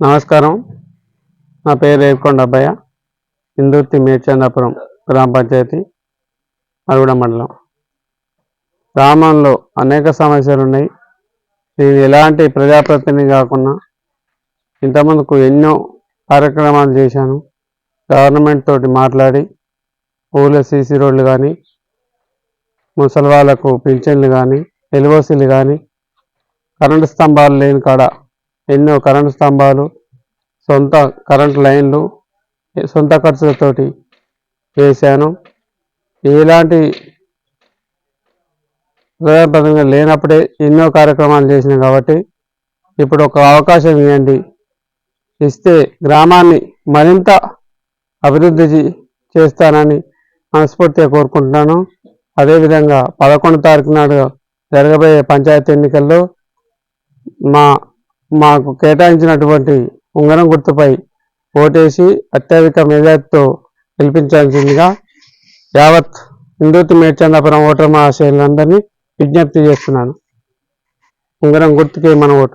నమస్కారం. నా పేరు రేపకొండ అబ్బయ్య. ఇందుర్తి మేడ్చందాపురం గ్రామ పంచాయతీ అరుగుడ మండలం. గ్రామంలో అనేక సమస్యలు ఉన్నాయి నేను ఎలాంటి ప్రజాప్రతినిధి కాకుండా ఇంతమందుకు ఎన్నో కార్యక్రమాలు చేశాను. గవర్నమెంట్ తోటి మాట్లాడి ఊళ్ళో సీసీ రోడ్లు కానీ ముసలి వాళ్ళకు పింఛన్లు కానీ ఎల్ఓసీలు కానీ కరెంటు స్తంభాలు లేని కాడ ఎన్నో కరెంటు స్తంభాలు సొంత కరెంటు లైన్లు సొంత ఖర్చులతోటి వేశాను. ఎలాంటి ప్రజాప్రతినిధి లేనప్పుడే ఎన్నో కార్యక్రమాలు చేసినాం కాబట్టి ఇప్పుడు ఒక అవకాశం ఇవ్వండి. ఇస్తే గ్రామాన్ని మరింత అభివృద్ధి చేస్తానని మనస్ఫూర్తిగా కోరుకుంటున్నాను. అదేవిధంగా పదకొండు తారీఖు నాడు జరగబోయే పంచాయతీ ఎన్నికల్లో మా మాకు కేటాయించినటువంటి ఉంగరం గుర్తుపై ఓటేసి అత్యధిక మెజార్టీతో గెలిపించాల్సిందిగా యావత్ హిందూతి మేడ్చందాపురం ఓటర్ మహాశైలందరినీ విజ్ఞప్తి చేస్తున్నాను. ఉంగరం గుర్తుకే మన ఓటు.